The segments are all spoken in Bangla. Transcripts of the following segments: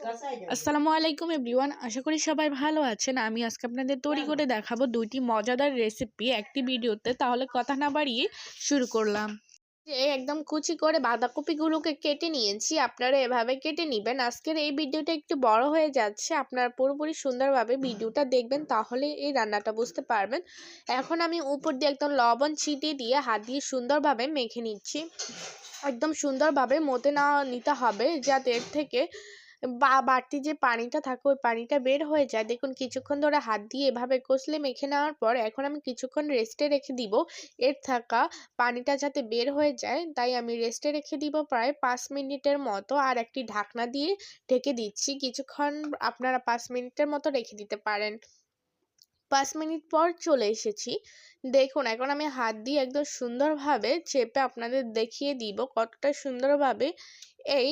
আসসালামু আলাইকুম এভরিওয়ান আশা করি সবাই ভালো আছেন। আমি আজকে আপনাদের তৈরি করে দেখাবো দুইটি মজাদার রেসিপি একটি ভিডিওতে তাহলে কথা না বাড়িয়ে শুরু করলাম। একদম কুচি করে বাঁধাকপিগুলোকে কেটে নিয়েছি আপনারা এভাবে কেটে নেবেন। আজকের এই ভিডিওটা একটু বড় হয়ে যাচ্ছে আপনারা পুরোপুরি সুন্দরভাবে ভিডিওটা দেখবেন তাহলে এই রান্নাটা বুঝতে পারবেন। এখন আমি উপর দিয়ে একদম লবণ ছিটিয়ে দিয়ে হাত দিয়ে সুন্দরভাবে মেখে নিচ্ছি। একদম সুন্দরভাবে মতে না নিতে হবে যাতে এর থেকে বা, বাড়তি যে পানিটা থাকে, ওই পানিটা বের হয়ে যায়। দেখুন, কিছুক্ষণ ধরে হাত দিয়ে এভাবে কষলে মেখে নেওয়ার পর এখন আমি কিছুক্ষণ রেস্টে রেখে দিব। এর থাকা পানিটা যাতে বের হয়ে যায়, তাই আমি রেস্টে রেখে দিব প্রায় পাঁচ মিনিটের মতো। আর একটি ঢাকনা দিয়ে ঢেকে দিচ্ছি। কিছুক্ষণ আপনারা পাঁচ মিনিটের মতো রেখে দিতে পারেন। পাঁচ মিনিট পর চলে এসেছি। দেখুন, এখন আমি হাত দিয়ে একদম সুন্দরভাবে চেপে আপনাদের দেখিয়ে দিব কতটা সুন্দরভাবে এই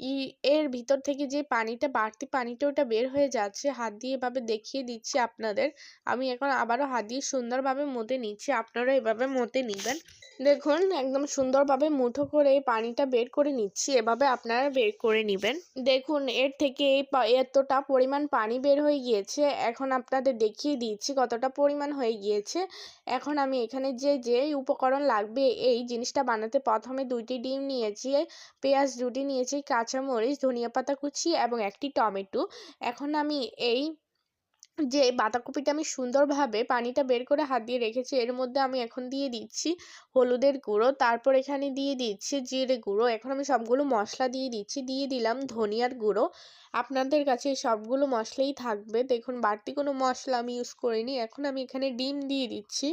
ই, এর ভিতর থেকে যে পানিটা, বাড়তি পানিটা ওটা বের হয়ে যাচ্ছে, হাত দিয়ে এভাবে দেখিয়ে দিচ্ছি আপনাদের। আমি এখন আবারও হাত দিয়ে সুন্দরভাবে মতে নিচ্ছি আপনারা এভাবে মতে নেবেন। দেখুন, একদম সুন্দরভাবে মুঠো করে এই পানিটা বের করে নিচ্ছি, এভাবে আপনারা বের করে নেবেন। দেখুন, এর থেকে এই এতটা পরিমাণ পানি বের হয়ে গিয়েছে, এখন আপনাদের দেখিয়ে দিচ্ছি কতটা পরিমাণ হয়ে গিয়েছে। এখন আমি এখানে যে যে উপকরণ লাগবে, এই জিনিসটা বানাতে প্রথমে দুইটি ডিম নিয়েছি, পেঁয়াজ দুটি নিয়েছি কাঁচামরিচ, ধনিয়া পাতা কুচি এবং একটি টমেটো। এখন আমি এই যে বাঁধাকপিটা আমি সুন্দরভাবে পানিটা বের করে হাত দিয়ে রেখেছি, এর মধ্যে আমি এখন দিয়ে দিচ্ছি হলুদের গুঁড়ো, তারপর এখানে দিয়ে দিচ্ছি জিরে গুঁড়ো। এখন আমি সবগুলো মশলা দিয়ে দিচ্ছি, দিয়ে দিলাম ধনিয়ার গুঁড়ো। আপনাদের কাছে সবগুলো মশলাই থাকবে। দেখুন, বাড়তি কোনো মশলা আমি ইউজ করিনি। এখন আমি এখানে ডিম দিয়ে দিচ্ছি।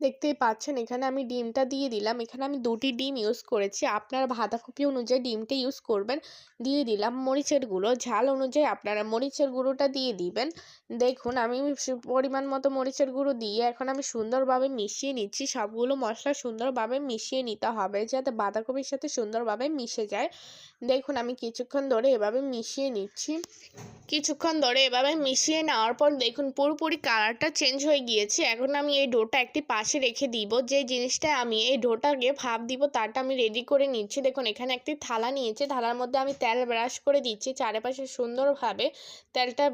দেখতেই পাচ্ছেন, এখানে আমি ডিমটা দিয়ে দিলাম। এখানে আমি দুটি ডিম ইউজ করেছি। আপনার বাঁধাকপি অনুযায়ী ডিমটা ইউজ করবেন। দিয়ে দিলাম মরিচের গুঁড়ো। ঝাল অনুযায়ী আপনারা মরিচের গুঁড়োটা দিয়ে দিবেন। দেখুন, আমি পরিমাণ মতো মরিচের গুঁড়ো দিয়ে এখন আমি সুন্দরভাবে মিশিয়ে নিচ্ছি। সবগুলো মশলা সুন্দরভাবে মিশিয়ে নিতে হবে যাতে বাঁধাকপির সাথে সুন্দরভাবে মিশে যায়। দেখুন, আমি কিছুক্ষণ ধরে এভাবে মিশিয়ে নিচ্ছি। কিছুক্ষণ ধরে এভাবে মিশিয়ে নেওয়ার পর দেখুন, পুরোপুরি কালারটা চেঞ্জ হয়ে গিয়েছে। এখন আমি এই ডোটা একটি পাশে রেখে দিব। যে জিনিসটা আমি এই ডোটাকে ভাপ দিব, তারটা আমি রেডি করে নিচ্ছি। দেখুন, এখানে একটি থালা নিয়েছি। থালার মধ্যে আমি তেল ব্রাশ করে দিচ্ছি। চারিপাশে সুন্দরভাবে তেলটা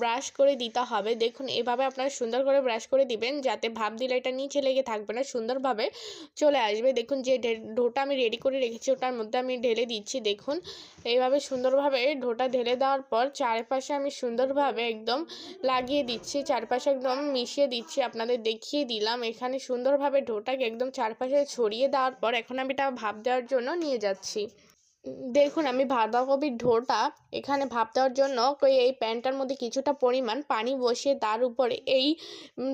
ব্রাশ করে দিতে হবে। দেখুন, এভাবে আপনারা সুন্দর করে ব্রাশ করে দিবেন, যাতে ভাপ দিলে এটা নিচে লেগে থাকবে না, সুন্দরভাবে চলে আসবে। দেখুন, যে ডোটা আমি রেডি করে রেখেছি, ওটার মধ্যে আমি ঢেলে দিচ্ছি। দেখুন। এইভাবে সুন্দরভাবে ঢোটা ঢেলে দেওয়ার পর চারপাশে আমি সুন্দরভাবে একদম লাগিয়ে দিচ্ছি, চারপাশে একদম মিশিয়ে দিচ্ছি, আপনাদের দেখিয়ে দিলাম। এখানে সুন্দরভাবে ঢোটাকে একদম চারপাশে ছড়িয়ে দেওয়ার পর এখন আমি এটা ভাব দেওয়ার জন্য নিয়ে যাচ্ছি। দেখুন, আমি বাঁধাকপির ঢোটা এখানে ভাপ দেওয়ার জন্য এই প্যানটার মধ্যে কিছুটা পরিমাণ পানি বসিয়ে তার উপরে এই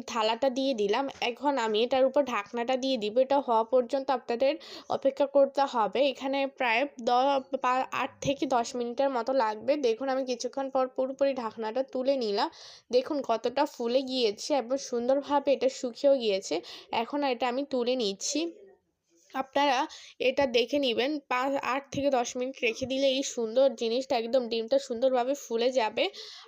থালাটা দিয়ে দিলাম। এখন আমি এটার উপর ঢাকনাটা দিয়ে দিব। এটা হওয়া পর্যন্ত আপনাদের অপেক্ষা করতে হবে। এখানে প্রায় দ আট থেকে দশ মিনিটের মতো লাগবে। দেখুন, আমি কিছুক্ষণ পর পুরোপুরি ঢাকনাটা তুলে নিলাম। দেখুন, কতটা ফুলে গিয়েছে এবং সুন্দরভাবে এটা শুকিয়েও গিয়েছে। এখন এটা আমি তুলে নিচ্ছি। আপনারা এটা দেখে নেবেন। পাঁচ, আট থেকে দশ মিনিট রেখে দিলে এই সুন্দর জিনিসটা একদম ডিমটা সুন্দরভাবে ফুলে যাবে।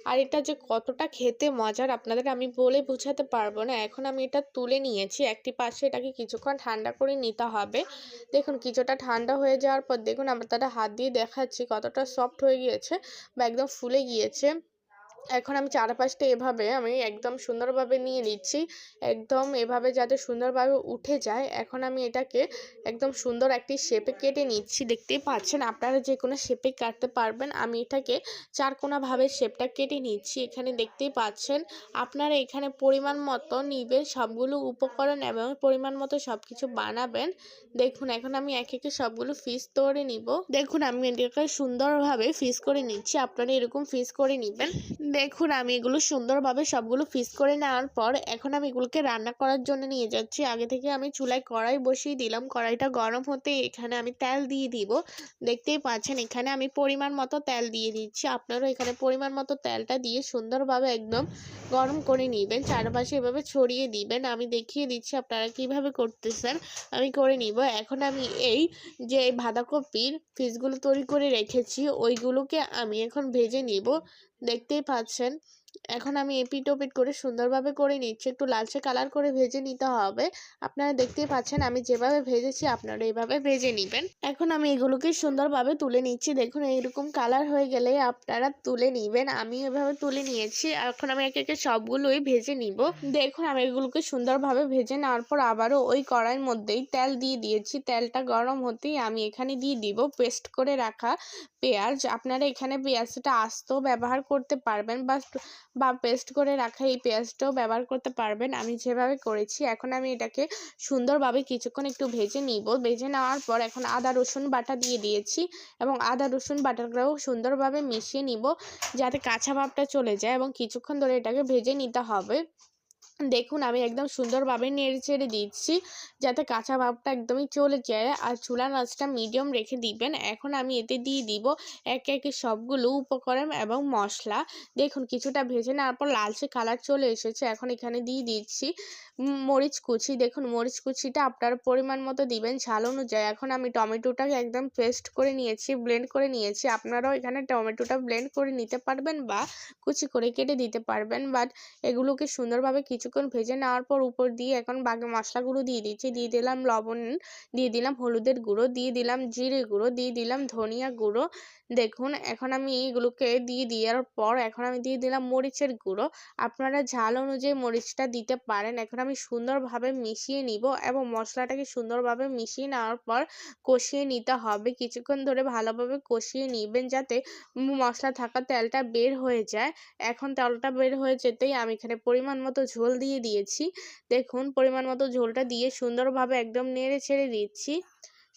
আর এটা যে কতটা খেতে মজার আপনাদের আমি বলে বোঝাতে পারব না। এখন আমি এটা তুলে নিয়েছি। একটি পাশে এটাকে কিছুক্ষণ ঠান্ডা করে নিতে হবে। দেখুন কিছুটা ঠান্ডা হয়ে যাওয়ার পর দেখুন আমরা তারা হাত দিয়ে দেখাচ্ছি কতটা সফট হয়ে গিয়েছে বা একদম ফুলে গিয়েছে। এখন আমি চারপাশটা এভাবে আমি একদম সুন্দরভাবে নিয়ে নিচ্ছি। একদম এভাবে যাতে সুন্দরভাবে উঠে যায়। এখন আমি এটাকে একদম সুন্দর একটি শেপে কেটে নিচ্ছি। দেখতেই পাচ্ছেন আপনারা যে কোনো শেপে কাটতে পারবেন। আমি এটাকে চারকোনাভাবে শেপটা কেটে নিচ্ছি। এখানে দেখতেই পাচ্ছেন আপনারা এখানে পরিমাণ মতো নিবেন সবগুলো উপকরণ এবং পরিমাণ মতো সব কিছু বানাবেন। দেখুন এখন আমি এক একে সবগুলো ফিস করে নিব। দেখুন আমি এটাকে সুন্দরভাবে ফিস করে নিচ্ছি। আপনারা এরকম ফিস করে নেবেন। দেখুন, আমি এগুলো সুন্দরভাবে সবগুলো ফিস করে নেওয়ার পর এখন আমি এগুলোকে রান্না করার জন্য নিয়ে যাচ্ছি। আগে থেকে আমি চুলায় কড়াই বসিয়ে দিলাম। কড়াইটা গরম হতে এখানে আমি তেল দিয়ে দিব। দেখতেই পাচ্ছেন, এখানে আমি পরিমাণ মতো তেল দিয়ে দিচ্ছি। আপনারাও এখানে পরিমাণ মতো তেলটা দিয়ে সুন্দরভাবে একদম গরম করে নেবেন। চারপাশে এভাবে ছড়িয়ে দিবেন। আমি দেখিয়ে দিচ্ছি আপনারা কীভাবে করতেছেন। আমি করে নিব। এখন আমি এই যে বাঁধাকপির ফিসগুলো তৈরি করে রেখেছি, ওইগুলোকে আমি এখন ভেজে নিব। দেখতেই পাচ্ছেন এখন আমি এপিট ওপিট করে সুন্দরভাবে করে নিচ্ছি। একটু লালচে কালার করে ভেজে নিতে হবে। আপনারা দেখতেই পাচ্ছেন আমি যেভাবে ভেজেছি আপনারা এইভাবে ভেজে নেবেন। এখন আমি এগুলোকে সুন্দরভাবে তুলে নিচ্ছি। দেখুন, এইরকম কালার হয়ে গেলে আপনারা তুলে নেবেন। আমি এভাবে তুলে নিয়েছি। এখন আমি একে একে সবগুলোই ভেজে নিব। দেখুন, আমি এগুলোকে সুন্দরভাবে ভেজে নেওয়ার পর আবারও ওই কড়াইয়ের মধ্যেই তেল দিয়ে দিয়েছি। তেলটা গরম হতেই আমি এখানে দিয়ে দিব পেস্ট করে রাখা পেঁয়াজ। আপনারা এখানে পেঁয়াজটা আস্ত ব্যবহার করতে পারবেন বা বা পেস্ট করে রাখা এই পেঁয়াজটাও ব্যবহার করতে পারবেন। আমি যেভাবে করেছি, এখন আমি এটাকে সুন্দরভাবে কিছুক্ষণ একটু ভেজে নিব। ভেজে নেওয়ার পর এখন আদা, রসুন বাটা দিয়ে দিয়েছি এবং আদা, রসুন বাটাটাও সুন্দরভাবে মিশিয়ে নিব যাতে কাঁচা ভাবটা চলে যায় এবং কিছুক্ষণ ধরে এটাকে ভেজে নিতে হবে। দেখুন, আমি একদম সুন্দরভাবে নেড়ে চেড়ে দিচ্ছি যাতে কাঁচা ভাবটা একদমই চলে যায়। আর চুলার আঁচটা মিডিয়াম রেখে দিবেন। এখন আমি এতে দিয়ে দিব একে একে সবগুলো উপকরণ এবং মশলা। দেখুন, কিছুটা ভেজে নেওয়ার পর লালচে কালার চলে এসেছে। এখন এখানে দিয়ে দিচ্ছি মরিচ কুচি। দেখুন, মরিচ কুচিটা আপনার পরিমাণ মতো দিবেন ঝাল অনুযায়ী। এখন আমি টমেটোটাকে একদম পেস্ট করে নিয়েছি ব্লেন্ড করে নিয়েছি। আপনারাও এখানে টমেটোটা ব্লেন্ড করে নিতে পারবেন বা কুচি করে কেটে দিতে পারবেন। বাট এগুলোকে সুন্দরভাবে কিছুক্ষণ ভেজে নেওয়ার পর উপর দিয়ে এখন বাকি মশলাগুলো দিয়ে দিচ্ছি। দিয়ে দিলাম লবণ, দিয়ে দিলাম হলুদের গুঁড়ো, দিয়ে দিলাম জিরে গুঁড়ো, দিয়ে দিলাম ধনিয়া গুঁড়ো। দেখুন, এখন আমি এগুলোকে দিয়ে দেওয়ার পর এখন আমি দিয়ে দিলাম মরিচের গুঁড়ো। আপনারা ঝাল অনুযায়ী মরিচটা দিতে পারেন। এখন আমি সুন্দরভাবে মিশিয়ে নিব এবং মশলাটাকে সুন্দরভাবে মিশিয়ে নেওয়ার পর কষিয়ে নিতে হবে। কিছুক্ষণ ধরে ভালোভাবে কষিয়ে নিবেন যাতে মশলা থাকা তেলটা বের হয়ে যায়। এখন তেলটা বের হয়ে যেতেই আমি এখানে পরিমাণ মতো ঝোল দিয়ে দিয়েছি। দেখুন, পরিমাণ মতো ঝোলটা দিয়ে সুন্দরভাবে একদম নেড়ে ছেড়ে দিচ্ছি।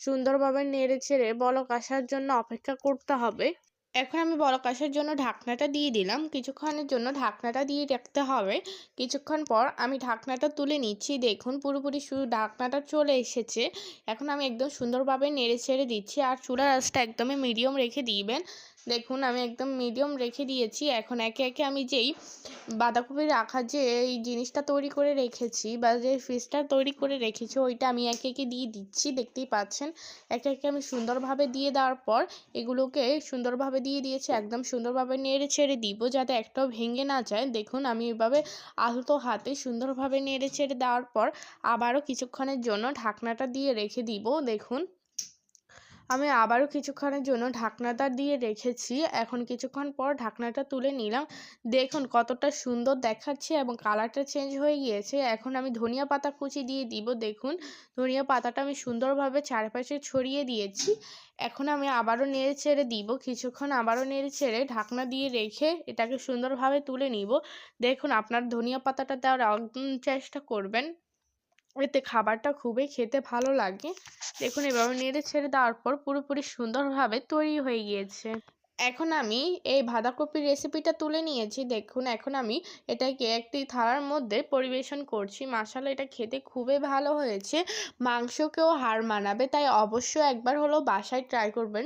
সুন্দরভাবে নেড়ে ছেড়ে বলক আসার জন্য অপেক্ষা করতে হবে। এখন আমি বলক আসার জন্য ঢাকনাটা দিয়ে দিলাম। কিছুক্ষণের জন্য ঢাকনাটা দিয়ে রাখতে হবে। কিছুক্ষণ পর আমি ঢাকনাটা তুলে নিচ্ছি। দেখুন, পুরোপুরি ঢাকনাটা চলে এসেছে। এখন আমি একদম সুন্দরভাবে নেড়ে ছেড়ে দিচ্ছি। আর চুলার আঁচটা একদমই মিডিয়াম রেখে দিবেন। দেখুন, আমি একদম মিডিয়াম রেখে দিয়েছি। এখন একে একে আমি যেই বাঁধাকপি রাখা যে এই জিনিসটা তৈরি করে রেখেছি বা যে ফিসটা তৈরি করে রেখেছি, ওইটা আমি একে একে দিয়ে দিচ্ছি। দেখতেই পাচ্ছেন, একে একে আমি সুন্দরভাবে দিয়ে দেওয়ার পর এগুলোকে সুন্দরভাবে দিয়ে দিয়েছি, একদম সুন্দরভাবে নেড়ে ছেড়ে দিব যাতে একটাও ভেঙে না যায়। দেখুন, আমি এভাবে আলতো হাতে সুন্দরভাবে নেড়ে ছেড়ে দেওয়ার পর আবারও কিছুক্ষণের জন্য ঢাকনাটা দিয়ে রেখে দিব। দেখুন আমি আবারও কিছুক্ষণের জন্য ঢাকনাটা দিয়ে রেখেছি। এখন কিছুক্ষণ পর ঢাকনাটা তুলে নিলাম। দেখুন কতটা সুন্দর দেখাচ্ছে এবং কালারটা চেঞ্জ হয়ে গিয়েছে। এখন আমি ধনিয়া পাতা কুচি দিয়ে দিব, দেখুন। ধনিয়া পাতাটা আমি সুন্দরভাবে চারপাশে ছড়িয়ে দিয়েছি। এখন আমি আবারও নেড়ে ছেড়ে দিব। কিছুক্ষণ আবারও নেড়ে ছেড়ে ঢাকনা দিয়ে রেখে এটাকে সুন্দরভাবে তুলে নিব। দেখুন আপনার ধনিয়া পাতাটা দেওয়ার চেষ্টা করবেন। এতে খাবারটা খুবই খেতে ভালো লাগে। দেখুন, এভাবে নেড়ে ছেড়ে দেওয়ার পর পুরোপুরি সুন্দরভাবে তৈরি হয়ে গিয়েছে। এখন আমি এই বাঁধাকপির রেসিপিটা তুলে নিয়েছি। দেখুন, এখন আমি এটাকে একটি থালার মধ্যে পরিবেশন করছি। মাসালা এটা খেতে খুবই ভালো হয়েছে। মাংসকেও হার মানাবে, তাই অবশ্যই একবার হলেও বাসায় ট্রাই করবেন।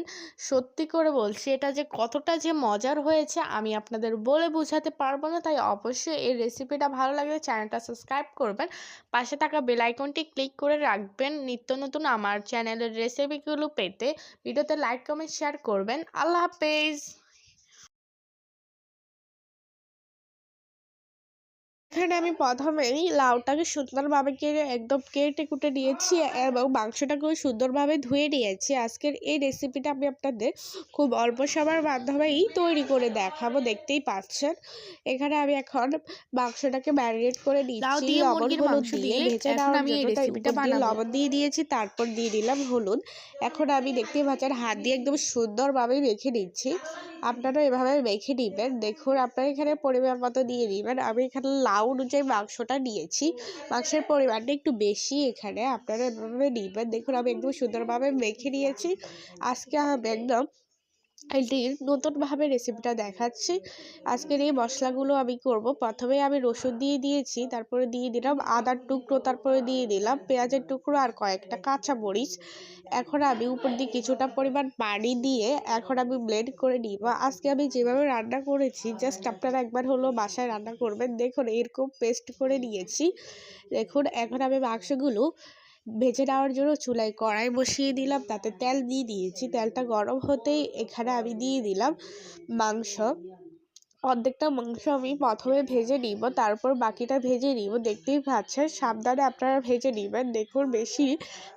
সত্যি করে বলছি, এটা যে কতটা যে মজার হয়েছে, আমি আপনাদের বলে বোঝাতে পারব না। তাই অবশ্যই এই রেসিপিটা ভালো লাগলে চ্যানেলটা সাবস্ক্রাইব করবেন। পাশে থাকা বেল আইকনটি ক্লিক করে রাখবেন। নিত্য নতুন আমার চ্যানেলের রেসিপিগুলো পেতে। ভিডিওতে লাইক কমেন্ট শেয়ার করবেন। আল্লাহ হাফেজ! guys এখানে আমি প্রথমেই লাউটাকে সুন্দরভাবে কেটে একদম কেটে কুটে নিয়েছি এবং মাংসটাকেও সুন্দরভাবে ধুয়ে নিয়েছি। আজকের এই রেসিপিটা আমি আপনাদের খুব অল্প সময়ের মাধ্যমেই তৈরি করে দেখাবো দেখতেই পাচ্ছেন। এখানে আমি এখন মাংসটাকে ম্যারিনেট করে নিচ্ছি লবণ হলুদ দিয়ে ভেজে নেওয়ার লবণ দিয়ে দিয়েছি তারপর দিয়ে দিলাম হলুদ। এখন আমি দেখতেই পাচ্ছেন হাত দিয়ে একদম সুন্দরভাবে মেখে নিচ্ছি। আপনারা এভাবে মেখে নেবেন। দেখুন আপনারা এখানে পরিমাণ মতো দিয়ে দিবেন। আমি এখানে লাউ অনুযায়ী মাংসটা নিয়েছি। মাংসের পরিমাণটা একটু বেশি এখানে। আপনারা এভাবে নিবেন। দেখুন, আমি একদম সুন্দরভাবে মেখে নিয়েছি। আজকে আমি একদম এটির নতুনভাবে রেসিপিটা দেখাচ্ছি। আজকের এই মশলাগুলো আমি করব। প্রথমে আমি রসুন দিয়ে দিয়েছি, তারপরে দিয়ে দিলাম আদার টুকরো, তারপরে দিয়ে দিলাম পেঁয়াজের টুকরো আর কয়েকটা কাঁচা মরিচ। এখন আমি উপর দিয়ে কিছুটা পরিমাণ পানি দিয়ে এখন আমি ব্লেন্ড করে নিব। আজকে আমি যেভাবে রান্না করেছি জাস্ট আপনারা একবার হলো বাসায় রান্না করবেন। দেখুন, এরকম পেস্ট করে নিয়েছি। দেখুন, এখন আমি মাংসগুলো ভেজে নেওয়ার জন্য চুলায় কড়াই বসিয়ে দিলাম, তাতে তেল দিয়ে দিয়েছি। তেলটা গরম হতেই এখানে আমি দিয়ে দিলাম মাংস। অর্ধেকটা মাংস আমি প্রথমে ভেজে নিব, তারপর বাকিটা ভেজে নিব। দেখতেই পাচ্ছেন, সাবধানে আপনারা ভেজে নেবেন। দেখুন, বেশি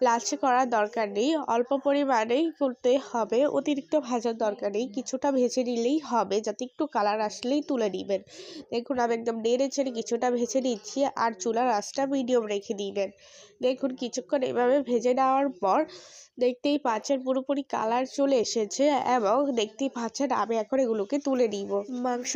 লালচে করার দরকার নেই। অল্প পরিমাণেই করতে হবে, অতিরিক্ত ভাজার দরকার নেই। কিছুটা ভেজে নিলেই হবে, যাতে একটু কালার আসলেই তুলে নেবেন। দেখুন, আমি একদম নেড়ে ছেড়ে কিছুটা ভেজে নিচ্ছি আর চুলার আঁচটা মিডিয়াম রেখে দিবেন। দেখুন, কিছুক্ষণ এভাবে ভেজে নেওয়ার পর দেখতেই পাচ্ছেন, পুরোপুরি কালার চলে এসেছে এবং দেখতেই পাচ্ছেন, আমি এখন এগুলোকে তুলে নিব।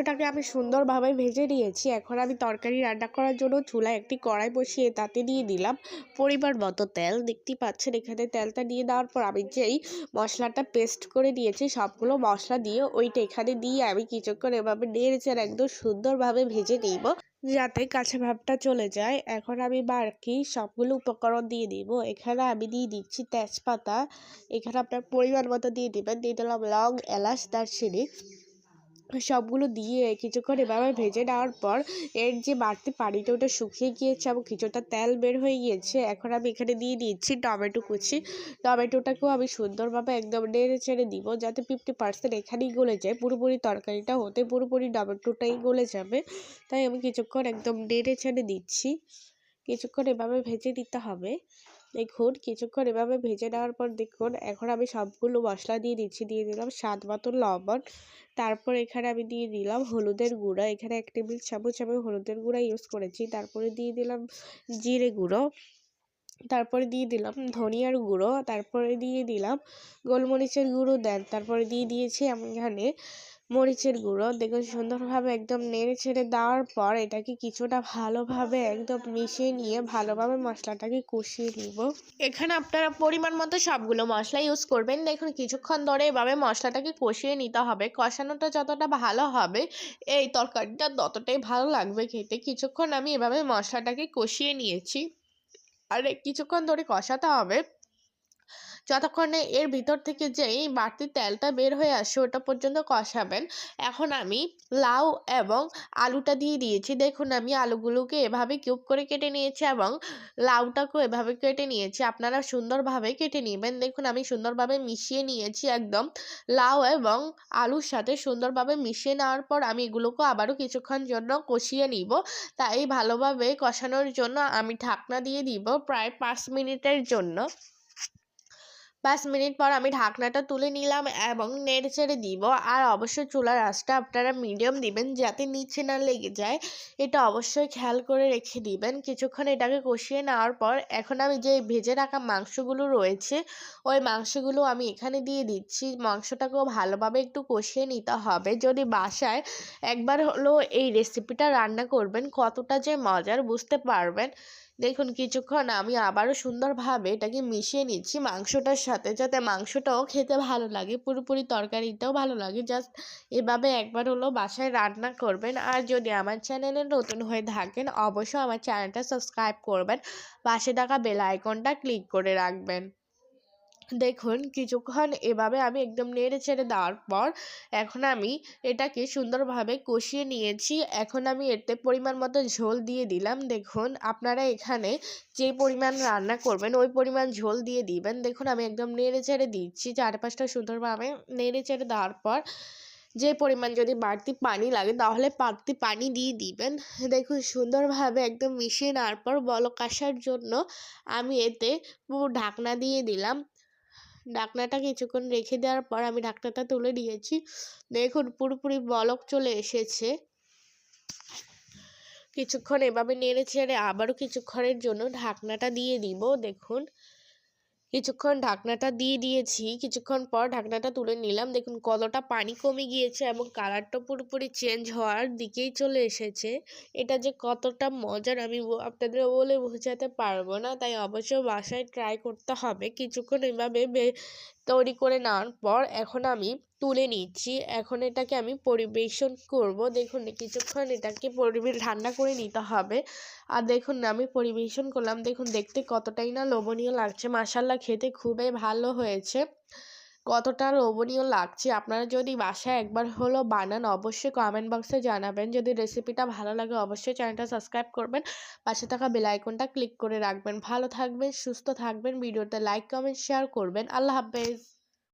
মাংসটাকে আমি সুন্দরভাবে ভেজে নিয়েছি। এখন আমি তরকারি রান্না করার জন্য চুলায় একটি কড়াই বসিয়ে তাতে দিয়ে দিলাম পরিমাণ মতো তেল। দেখতেই পাচ্ছেন এখানে তেলটা দিয়ে দেওয়ার পর আমি যেই মশলাটা পেস্ট করে দিয়েছি সবগুলো মশলা দিয়ে ওইটা এখানে দিয়ে আমি কিছুক্ষণ এভাবে নেড়েছে একদম সুন্দরভাবে ভেজে নিব যাতে কাঁচা ভাবটা চলে যায়। এখন আমি বাকি সবগুলো উপকরণ দিয়ে দিব। এখানে আমি দিয়ে দিচ্ছি তেজপাতা। এখানে আপনার পরিমাণ মতো দিয়ে দিবেন। দিয়ে দিলাম লং, এলাচ, দারচিনি। সবগুলো দিয়ে কিছুক্ষণ এভাবে ভেজে নেওয়ার পর এর যে বাড়তি পানিটা ওটা শুকিয়ে গিয়েছে এবং কিছুটা তেল বের হয়ে গিয়েছে, এখন আমি এখানে দিয়ে দিচ্ছি টমেটো কুচি। টমেটোটাকেও আমি সুন্দরভাবে একদম নেড়ে ছেড়ে দিব যাতে ফিফটি পার্সেন্ট এখানেই গলে যায়, পুরোপুরি তরকারিটা হতে পুরোপুরি টমেটোটাই গলে যাবে। তাই আমি কিছুক্ষণ একদম নেড়ে ছেড়ে দিচ্ছি। কিছুক্ষণ এভাবে ভেজে দিতে হবে। দেখুন, কিছুক্ষণ এভাবে ভেজে নেওয়ার পর দেখুন, এখন আমি সবগুলো মশলা দিয়ে দিচ্ছি। দিয়ে দিলাম স্বাদ মতো লবণ। তারপর এখানে আমি দিয়ে দিলাম হলুদের গুঁড়া। এখানে এক টেবিল চামচ আমি হলুদের গুঁড়া ইউজ করেছি। তারপরে দিয়ে দিলাম জিরে গুঁড়ো। তারপরে দিয়ে দিলাম ধনিয়ার গুঁড়ো। তারপরে দিয়ে দিলাম গোলমরিচের গুঁড়ো দেন। তারপরে দিয়ে দিয়েছি আমি এখানে মরিচের গুঁড়ো। দেখুন, সুন্দরভাবে একদম নেড়ে ছেড়ে দেওয়ার পর এটাকে কিছুটা ভালোভাবে একদম মিশিয়ে নিয়ে ভালোভাবে মশলাটাকে কষিয়ে নিব। এখানে আপনারা পরিমাণ মতো সবগুলো মশলা ইউজ করবেন। দেখুন, কিছুক্ষণ ধরে এভাবে মশলাটাকে কষিয়ে নিতে হবে। কষানোটা যতটা ভালো হবে, এই তরকারিটা ততটাই ভালো লাগবে খেতে। কিছুক্ষণ আমি এভাবে মশলাটাকে কষিয়ে নিয়েছি। আর কিছুক্ষণ ধরে কষাতে হবে। যতক্ষণে এর ভিতর থেকে যেই বাড়তি তেলটা বের হয়ে আসে ওটা পর্যন্ত কষাবেন। এখন আমি লাউ এবং আলুটা দিয়ে দিয়েছি। দেখুন, আমি আলুগুলোকে এভাবে কিউব করে কেটে নিয়েছি এবং লাউটাকেও এভাবে কেটে নিয়েছি। আপনারা সুন্দরভাবে কেটে নেবেন। দেখুন, আমি সুন্দরভাবে মিশিয়ে নিয়েছি একদম লাউ এবং আলুর সাথে সুন্দরভাবে মিশিয়ে নেওয়ার পর আমি এগুলোকে আবারও কিছুক্ষণ জন্য কষিয়ে নিব। তাই ভালোভাবে কষানোর জন্য আমি ঢাকনা দিয়ে দিব প্রায় পাঁচ মিনিটের জন্য। পাঁচ মিনিট পর আমি ঢাকনাটা তুলে নিলাম এবং নেড়ে চেড়ে দিব। আর অবশ্যই চুলার আঁচটা আপনারা মিডিয়াম দিবেন যাতে নিচে না লেগে যায়। এটা অবশ্যই খেয়াল করে রেখে দিবেন। কিছুক্ষণ এটাকে কষিয়ে নেওয়ার পর এখন আমি যে ভেজে রাখা মাংসগুলো রয়েছে, ওই মাংসগুলো আমি এখানে দিয়ে দিচ্ছি। মাংসটাকেও ভালোভাবে একটু কষিয়ে নিতে হবে। যদি বাসায় একবার হলো এই রেসিপিটা রান্না করবেন, কতটা যে মজার, বুঝতে পারবেন। দেখুন, কিছুক্ষণ আমি আবারও সুন্দরভাবে এটাকে মিশিয়ে নিচ্ছি। মাংসটার সাথে যাতে মাংসটাও খেতে ভালো লাগে, পুরোপুরি তরকারিটাও ভালো লাগে। জাস্ট এভাবে একবার হলো বাসায় রান্না করবেন। আর যদি আমার চ্যানেলে নতুন হয়ে থাকেন, অবশ্যই আমার চ্যানেলটা সাবস্ক্রাইব করবেন। পাশে থাকা বেল আইকনটা ক্লিক করে রাখবেন। দেখুন, কিছুক্ষণ এভাবে আমি একদম নেড়ে ছেড়ে দেওয়ার পর এখন আমি এটাকে সুন্দরভাবে কষিয়ে নিয়েছি। এখন আমি এতে পরিমাণ মতো ঝোল দিয়ে দিলাম। দেখুন, আপনারা এখানে যে পরিমাণ রান্না করবেন, ওই পরিমাণ ঝোল দিয়ে দিবেন। দেখুন, আমি একদম নেড়ে ছেড়ে দিচ্ছি। চারপাশটা সুন্দরভাবে নেড়ে ছেড়ে দেওয়ার পর যে পরিমাণ যদি বাড়তি পানি লাগে, তাহলে বাড়তি পানি দিয়ে দিবেন। দেখুন, সুন্দরভাবে একদম মিশিয়ে নেওয়ার পর বলক জন্য আমি এতে ঢাকনা দিয়ে দিলাম। ঢাকনাটা কিছুক্ষণ রেখে দেওয়ার পর আমি ঢাকনাটা তুলে নিয়েছি। দেখুন, পুরোপুরি বলক চলে এসেছে। কিছুক্ষণ এভাবে নেড়ে ছেড়ে আবারও কিছুক্ষণের জন্য ঢাকনাটা দিয়ে দিব দেখুন। কিছুক্ষণ ঢাকনাটা দিয়ে দিয়েছি, কিছুক্ষণ পর ঢাকনাটা তুলে নিলাম। দেখুন, কতটা পানি কমে গিয়েছে এবং কালারটা পুরোপুরি চেঞ্জ হওয়ার দিকেই চলে এসেছে। এটা যে কতটা মজার, আমি আপনাদের বলে বোঝাতে পারব না। তাই অবশ্যই বাসায় ট্রাই করতে হবে। কিছুক্ষণ এভাবে তৈরি করে নেওয়ার পর এখন আমি তুলে নিচ্ছি। এখন এটাকে আমি পরিবেশন করব। দেখুন, কিছুক্ষণ এটাকে পরিবেশ ঠান্ডা করে নিতে হবে। আর দেখুন, আমি পরিবেশন করলাম। দেখুন, দেখতে কতটাই না লোভনীয় লাগছে। মাসাল্লা খেতে খুবই ভালো হয়েছে। কতটা লোভনীয় লাগছে? আপনারা যদি বাসায় একবার হলো বানান, অবশ্যই কমেন্ট বক্সে জানাবেন। যদি রেসিপিটা ভালো লাগে, অবশ্যই চ্যানেলটা সাবস্ক্রাইব করবেন। পাশে থাকা বেল আইকনটা ক্লিক করে রাখবেন। ভালো থাকবেন, সুস্থ থাকবেন। ভিডিওতে লাইক কমেন্ট শেয়ার করবেন। আল্লাহ হাফেজ।